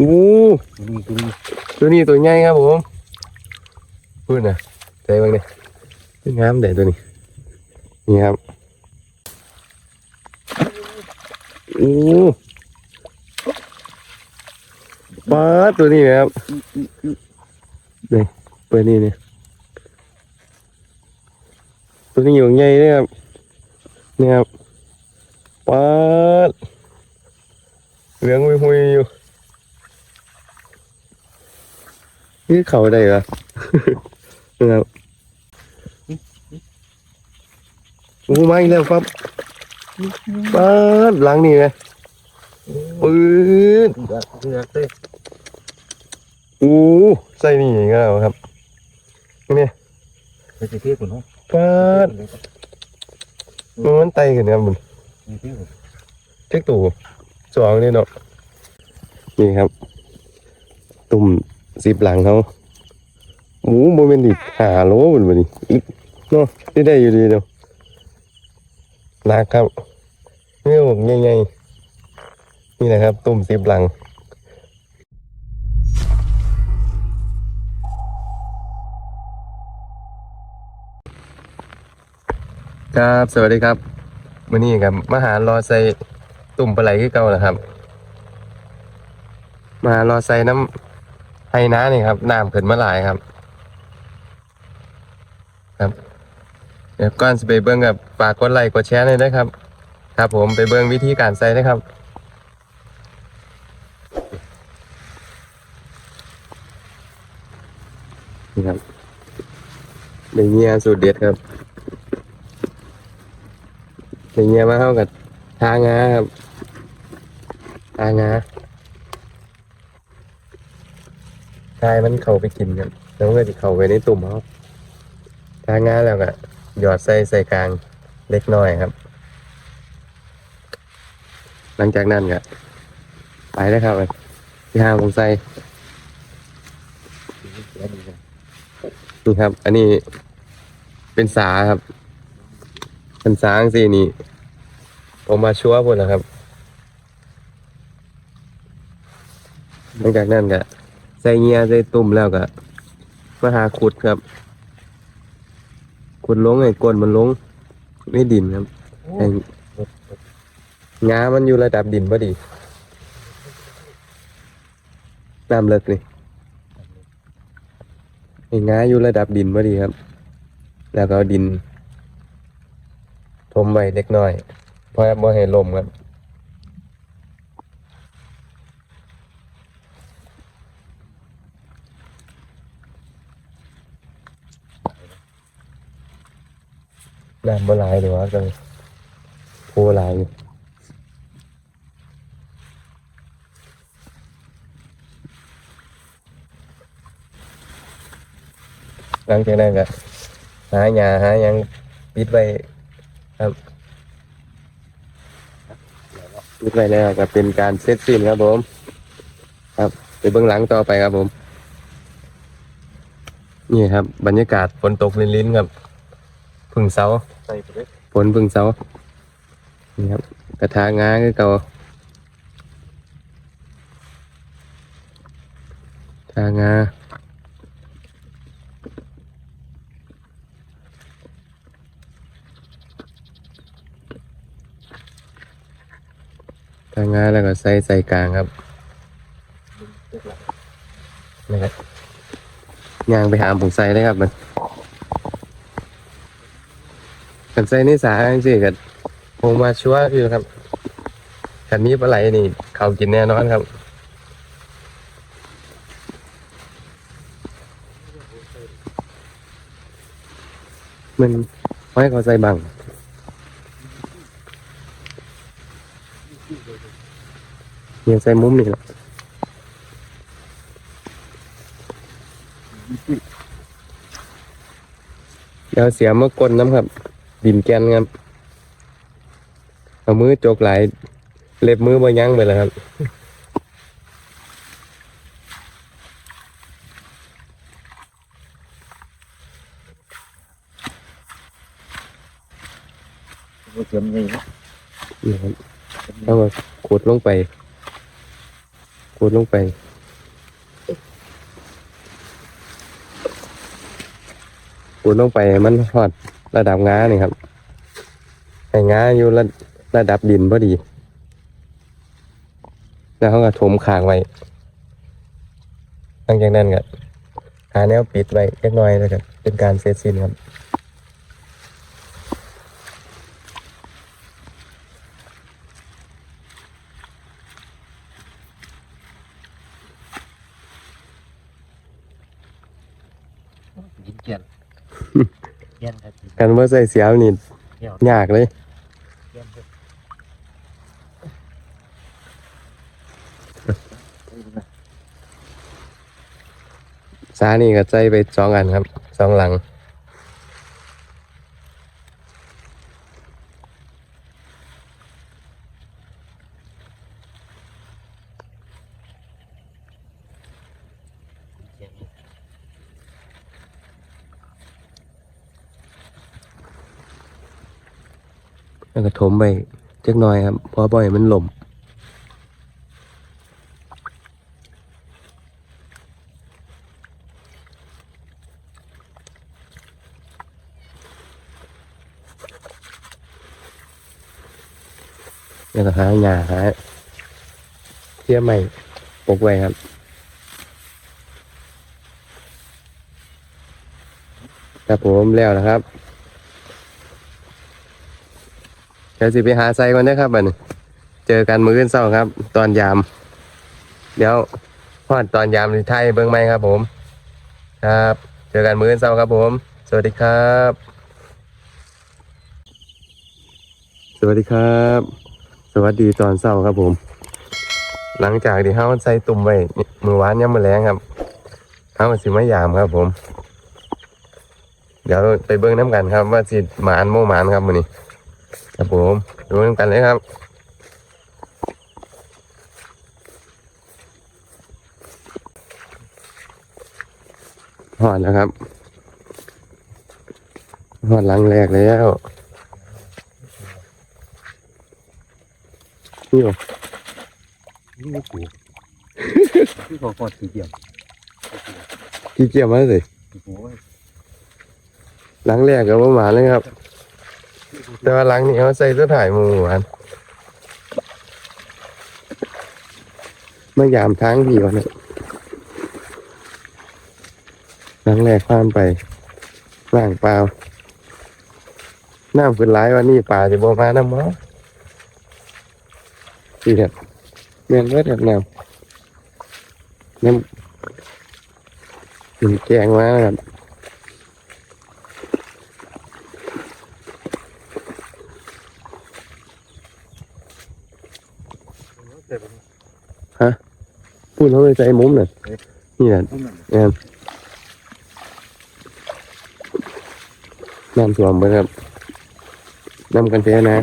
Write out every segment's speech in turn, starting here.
โอ้ตัวนี้ตัวใหญ่ครับผมพูดนะใจบ้างเนี่ยงามเด็ดตัวนี้ นี่ครับโอ้ปลาดตัวนี้นะครับนี่เปิดนี่เนี่ยตัวนี้อยู่ใหญ่เลยครับนี่ครับปลาดเหลืองหุยๆอยู่ นี่เขาได้เหรอนะครับโอ้มาอีกแล้วครับป๊าดหล้างนี่ไงปื๊ดเดือดเดือดเลยโอ้ใส่นี่อย่างเงี้ยเหรอครับเนี่ยไปเที่ยวคนห้องป๊าดมันไตกันครับมันเที่ยวเช็คตู่สองนี่เนาะนี่ครับ ตุ่ม สิบหลังเขาหมูโมเมนติหาโลมันบ่นี่อีกเนาะได้ได้อยู่ดีเนาะหนักครับนี่ผมใหญ่ๆนี่นะครับ ตุ่มสิบหลังครับสวัสดีครับวันนี้ครับมหารอใส่ตุ่มปลาไหลคือเก่าแหละครับมารอใส่น้ำ ไห้น้านี่ครับน้ำขึ้นมาหลายครับ ครับเดี๋ยวก่อนไปเบิ้งกับฝากกดไลค์กดแชร์เลยนะครับ ครับผมไปเบิ้งวิธีการใส่นะครับนี่ครับในเงี้ยสูตรเด็ดครับอย่างเงี้ยมาเข้ากับทางาครับทางา ทายมันเข้าไปกินครับแล้วก็จะเข้าไปในตุ่มเขาทางาแล้วก็หยอดใส่ใส่กลางเล็กน้อยครับ หลังจากนั้นก็ไปได้ครับที่ห้างผมใส่นี่ครับ อันนี้เป็นสาครับเป็นสางสินี่ผมมาชัวร์พุ่นนะครับหลังจากนั้นก็ ส่เงียใส่ตุ่มแล้วก็มาหาขุดครับ ขุดลงไอ้ก้นมันลงไม่ดินครับไอ้งามันอยู่ระดับดินพอดีน้ำเลิกเลยไอ้งาอยู่ระดับดินพอดีครับ แล้วก็เอาดิน ทมไว้เล็กน้อยเพราะบ่ให้ลมครับ น้ำบ่หลายหรือว่าจังโพหลายอยู่หลังจากนั้นก็หาหญ้าหาหยังปิดไว้ครับปิดไว้แล้วก็เป็นการเซตสิ้นครับผม ครับไปเบื้องหลังต่อไปครับผม นี่ครับ บรรยากาศฝนตกลิ้นๆครับ พึ่งเสาใส่ไปเลยฝนพึ่งเสานี่ครับกระทางาคือเก่าทางาทางาแล้วก็ใส่ใส่กลางครับนะครับย่างไปหาผงใส่เลยครับมัน กันใส่ในสาจริงๆกันผมมาชัวร์คือครับขันนี้ปลาไหลนี่ เขากินแน่นอนครับมันไม่เขาใส่บังยังใส่มุมนี่แหละเดี๋ยวเสียเมื่อกลน้ำครับ ดินแกนครับเอามือจกไหลเล็บมือบายั้งไปเลยครับเสียมนี่ครับนี่ครับแล้วก็ขดลงไปขดลงไปขดลงไปมันหอด ระดับง้านี่ครับให้ง้าอยู่ระระดับดินพอดี แล้วเขาก็ถมขางไว้หลังจากนั้นก็หาแนวปิดไว้เล็กน้อยแล้วก็เป็นการเสร็จสิ้นครับยินเกียน เกียนครับกันว่าใส่เสียวนี่เกียนยากเลยเกียนครับสานี่ก็ใจไปสองอันครับสองหลัง แล้วก็ถมไปจักหน่อยครับเพราะบ่อยมันหล่มแล้วก็หาหญ้าหาเทียใหม่ปกไว้ครับครับผมแล้วนะครับ เดี๋ยวสิไปหาไซก่อนนะครับบัดนี้เจอกันมื้ออื่นเช้าครับ ตอนยาม เดี๋ยวพอดตอนยามไทยเบิ่งไหมครับผม ครับ เจอกันมื้ออื่นเช้าครับผม สวัสดีครับ สวัสดีครับ สวัสดีตอนเช้าครับผม หลังจากที่เฮาใส่ตุ่มไว้มือวานยามมื้อแลงครับเฮาก็สิมายามครับผม เดี๋ยวไปเบิ่งน้ำกันครับว่าสิหมานโมหมานครับมื้อนี้ ครับผมดูน้ำกันเลยครับหอดแล้วครับหอดหลังแรกแล้วนี่หรอนี่ไม่กูที่เขากอดสีเกียนกี่เกี่ยวมาเลยโอ้ยหลังแรกก็ประมาณเลยครับ แต่ว่าหลังนี้เขาใส่เสื้อถ่ายหมูหวานมายามทางพี่ก่อนนะหลังแรกข้ามไปล่างเปล่าน้ำขึ้นหลายวันนี้ป่าจะบ่มาน้ำมั้งพี่ครับแม่นเบิดครับน้ำน้ำมันแกงมาครับ เจ็บพูดเขาเลยใจมุมน่ะนี่แหละพุ่งนั่นแอนน้ำท่วมไปครับน้ำกันแท้นะ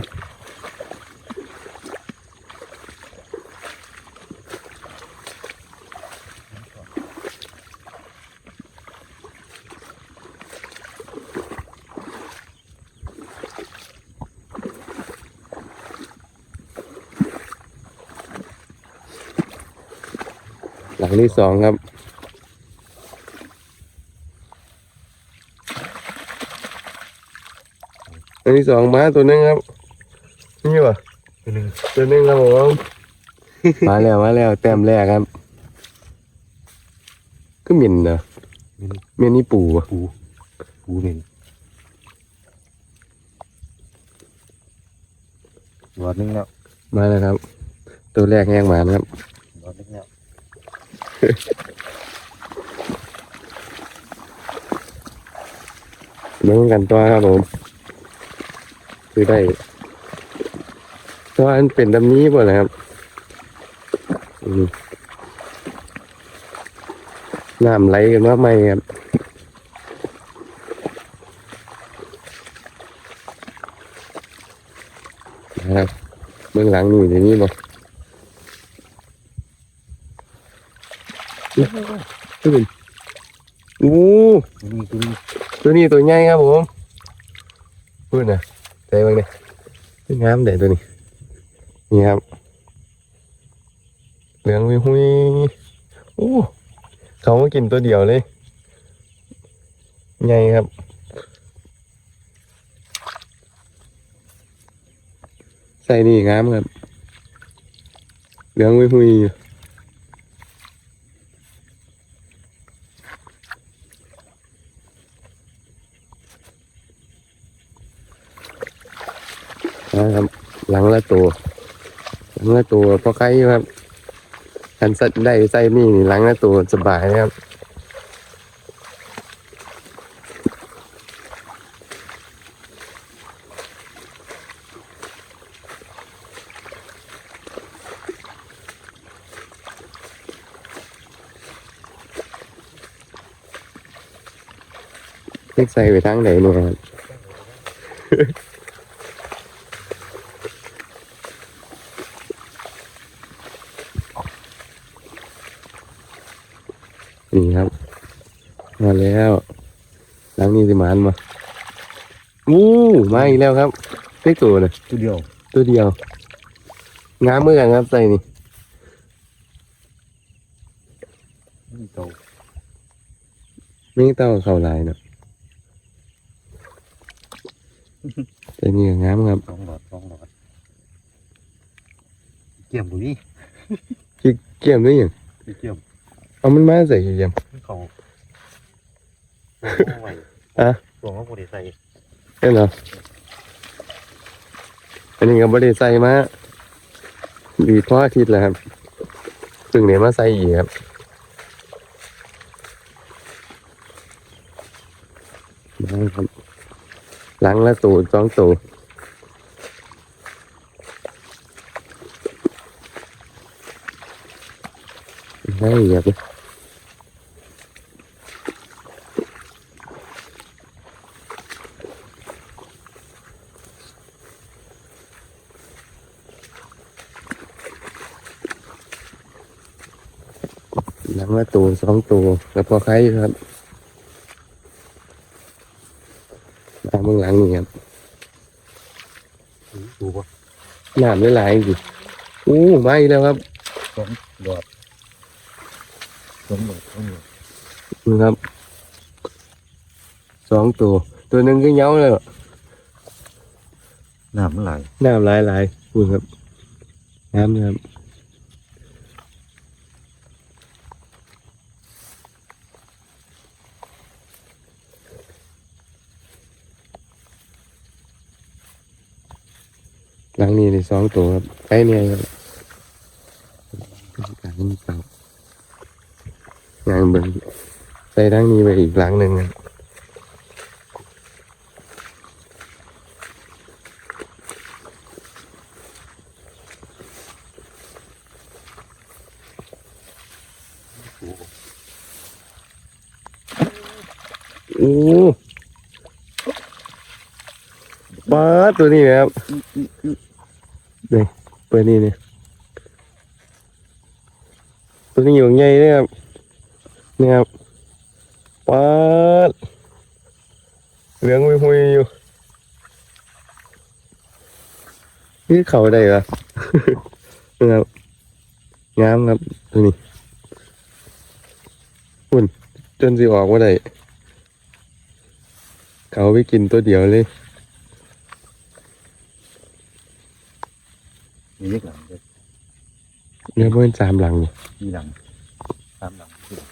หลังที่สองครับอันที่สองมาตัวหนึงครับ นี่วะตัวหนึ่งตัวหนึงครับผมมาแล้วมาแล้วแต้มแรกครับ ก็หมิ่นนะมินเมียนี่ปูอะปูปูมินหลอดหนึงแล้วมาแล้วครับ ตัวแรกแห้งหมานะครับหลอดหนึงแล้ว เบิ่งกันตัวครับผม คือได้เพราะว่าอันเป็นดำนี้บ่เลยครับน้ำไหลกันว่าไม่ครับนะครับเบื้องหลังนี่เดี๋ยวนี้บ่ขึ้น ตัวนี้ตัวนี้ตัวใหญ่ครับผมพูดนะใจบ้างเนี่ยงามเด็ดตัวนี้ นี่ครับ เหลืองวิหุยโอ้เขามากินตัวเดียวเลยใหญ่ครับใส่นี่งามครับเหลืองวิหุยอยู่ ตัวหลังละตัวพอใครครับคันสัตว์ได้ใส่นี่นี่หลังละตัวสบายนะครับเล็กใส่ไปทางไหนเนี่ยครับ นี่ครับ มาแล้วหลังนี้สิมานมาอู้มาอีกแล้วครับเล็กตัวเลยตัวเดียว ตัวเดียวงามเมื่อกันครับใส่นี่นี่โตไม่เต้าเข่าลายเนาะใส่นี่ก็งามครับสองหลอดสองหลอดเกี่ยมตัวนี้เกี่ยมด้วยอย่างเกี่ยม เอามันมาใส่เกี่ยมเขาตัวไหวอะตัวเขาบริใส่เห็นเหรออันนี้ก็บริใส่มาดีพออาทิตย์แล้วครับถึงเนี่ยมาใส่อีกครับมาครับหลังละตูดสองตูดได้เหยียบเลย หลังละตูดสองตูดแล้วพอใครอยู่ครับมาเบื้องหลังนี่ครับดูป่ะน้ำไม่ไหลสิอู้มาอีกแล้วครับสองหลอดสองหลอดสองหลอดนี่ครับสองตัว ตัวหนึ่งก็เหย้าเลยอะน้ำมันไหลน้ำไหลายหลายพูดครับน้ำนะครับ หลังนี้ในสองตัวครับใกล้เนี่ยครับการนี้เปล่างานเบิ่งใส่ดังนี้ไปอีกหลังหนึ่งครับโอ้ป้าตัวนี้นะครับ เปิดนี่เนี่ยตัวนี้อยู่ใหญ่เลยครับนี่ครับป้าดเหลืองหุยๆอยู่นี่เขาได้เหรอนะครับงามครับตัวนี้อุ่นจนสิออกว่าได้เขาไปกินตัวเดียวเลย มีเล็กหลังเล็กเนื้อเพื่อนสามหลังอยู่มีหลังสามหลังสี่หลัง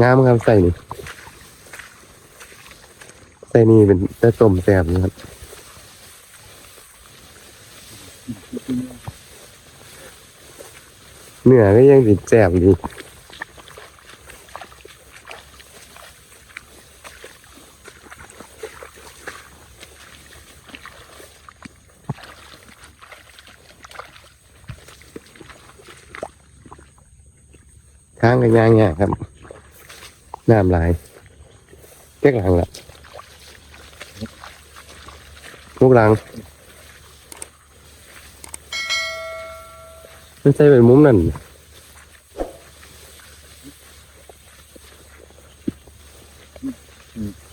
งามครับใส่นี่ใส่นี่เป็นแต่ต้มแซ่บนะครับเนื้อก็ยังติดแซ่บอ ยู่ค้างกันย่างเนี่ยครับน้ำลายเจ๊กหลังละลูกหลังมันใส่เป็นมุมนั่น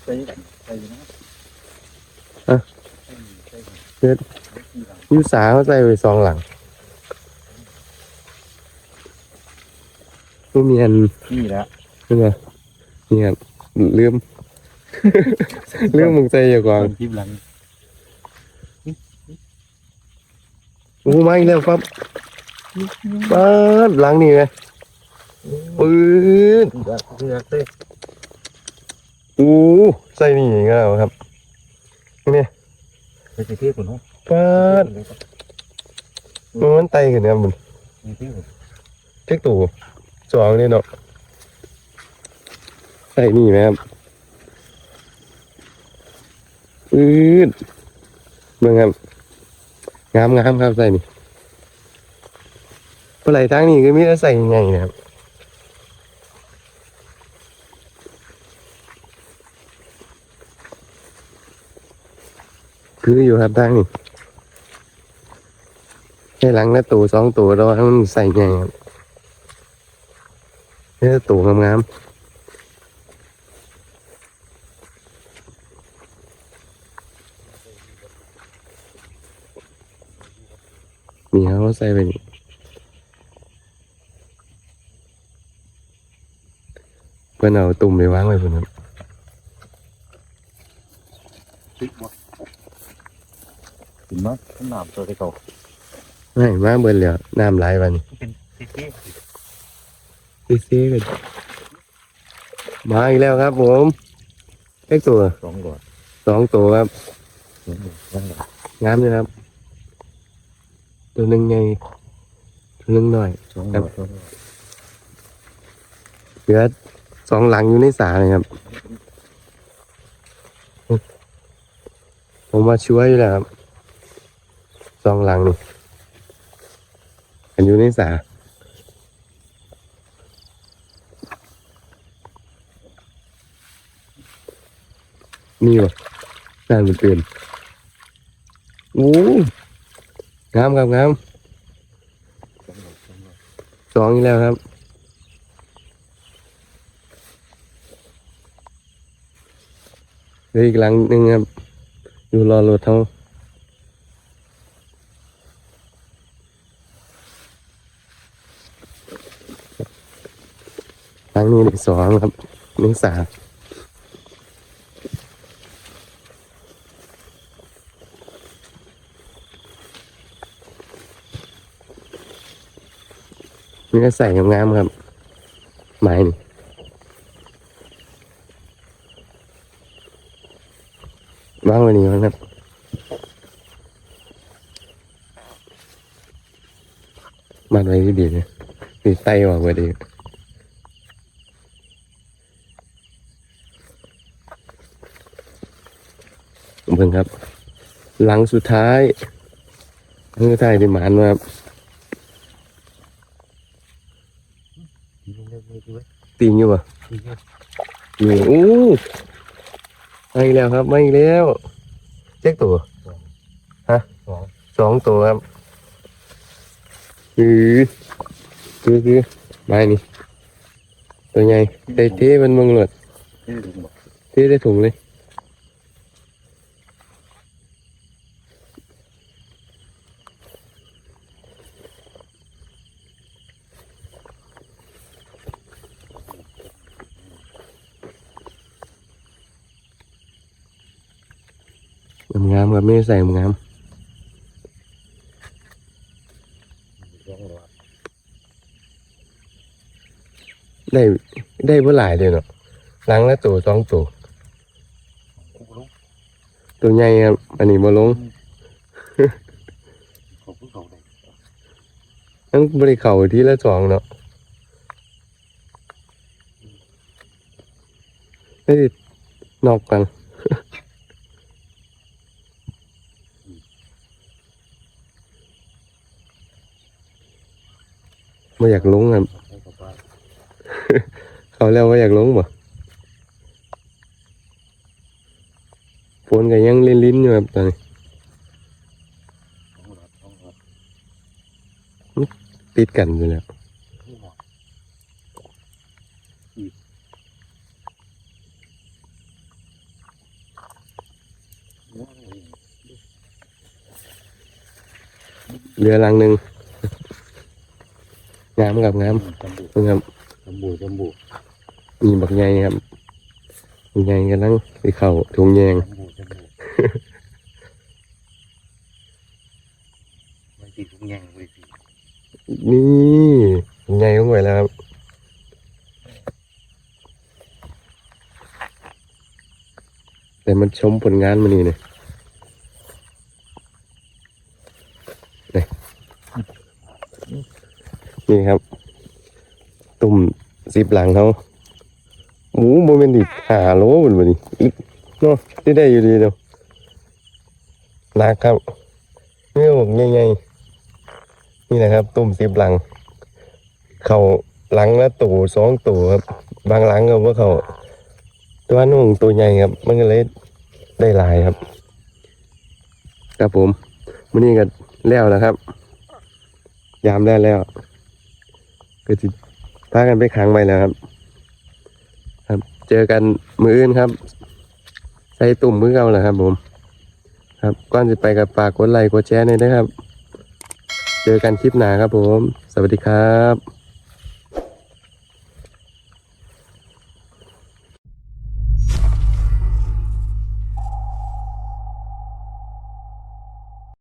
ใส่กันใส่นะอะใส่กันเฮ็ดสี่หลังยูสาเขาใส่ไปสองหลัง บ่มีอันนี่แหละนี่ว่านี่ครับลืมลืมมึงใจอย่ากวางคนทิพย์หลังโอ้มาอีกแล้วครับป้าดหลังนี่ไงปื๊ดเลือกเลือกเลยโอ้ใส่นี่อีกแล้วครับเนี่ยไปเที่ยวคนห้องป้าดมันไตกันเนี่ยมันเที่ยวเท็กตู่ สองนี่เนาะใส่นี่ไหมครับปื๊ดเบิ่งครับ งามงามครับใส่นี่ปลาไหลทางนี้ก็มีแต่ใส่ใหญ่นะครับคืออยู่ครับทางนี้แค่หลังละตัวสองตัวเราให้มันใส่ใหญ่ครับ แค่ตัวงามๆนี่เขาใส่ไปนี่เพื่อนเอาตุ่มไปวางไว้เพื่อนครับติ๊กบ่ถึงมั้ยขนาดตัวที่เขาไม่มาเบิ่นแล้วน้ำไหลไปนี่เป็นเที่ ยวซีซีกันมาอีกแล้วครับผมเล็กตัวสองหลอดสองตัวครับสองหลอดสองหลอดงามเลยครับ ตัวหนึ่งใหญ่ตัวหนึ่งหน่อยสองหลอดสองหลอดเหลือสองหลังอยู่ในสาเลยครับ ผมมาช่วยอยู่แล้วครับสองหลังนี่อันอยู่ในสา นี่วะน่ามันเตือนโอ้งามครับงามสองหลอดสองหลอดสองอีกแล้วครับเหลืออีกหลังหนึ่งครับ อยู่รอรถเขาหลังนี้หนึ่งสองครับหนึ่งสาม นี่ก็ใส่งามๆครับ ไม้นี่วางว้นี่ครับมันไว้ที่ดีเนี่ยตีไตออกไว้ดีเบิ่งครับ หลังสุดท้ายหลังสุดท้ายที่หมานมาครับ ทีนี้เลิกเลย ด้วยตีนอยู่ป่ะทีนี้อยู่อู้มาอีกแล้วครับมาอีกแล้วเจ๊กตัวสองสองตัวครับอือคือคือมานี่ตัวใหญ่เตะเต้มันมึงหลดเที่ยวถึงบอกเต้ได้ถุงเลย งามๆครับไม่ได้ใส่งามสองหลอดได้ได้เพื่อหลายเลยเนาะหลังละตัวสองตัวคู่ลูกตัวใหญ่ครับอันนี้บ่ลงเขาพูดเขาได้ทั้งบริเข่าที่ละสองเนาะไม่ได้นอกกัน ไม่อยากลงครับ เขาเขาแล้วว่าอยากลงบ่ฝนก็ยังลิ้นๆอยู่ครับตอนนี้ติดกันอยู่แล้วนี่หมดอีกเรือลังหนึ่ง งามกับงามจำบุเพิ่งครับจำบูจำบูมีบักใหญ่ครับบักใหญ่กำลังไปเข่าทงแยงจำบูจำบูมันติดทุกอย่างเลยสินี่บักใหญ่ลงไปแล้วครับแต่มันชมผลงานมานี่เนี่ย นี่ครับ ตุ่มสิบหลังเขาหมูโมเมนติหาโลเหมือนวันนี้อีกเนาะที่ได้อยู่ดีเนาะหนักครับเนื้อบอกใหญ่ๆนี่นะครับ ตุ่มสิบหลัง เขาหลังละตู่สองตู่ครับ บางหลังก็ว่าเขาตัวนุ่งตัวใหญ่ครับ มันก็เลยได้ลายครับ ครับผมวันนี้ก็แล้วแล้วครับ ยามได้แล้ว ก็จะพากันไปค้างไว้แล้วครับ ครับ เจอกันมืออื่นครับ ใส่ตุ่มมือเก่าแหละครับ ผม ครับก่อนจะไปกับปากกดไลค์กดแชร์หน่อยนะครับ เจอกันคลิปหน้าครับผม สวัสดีครับ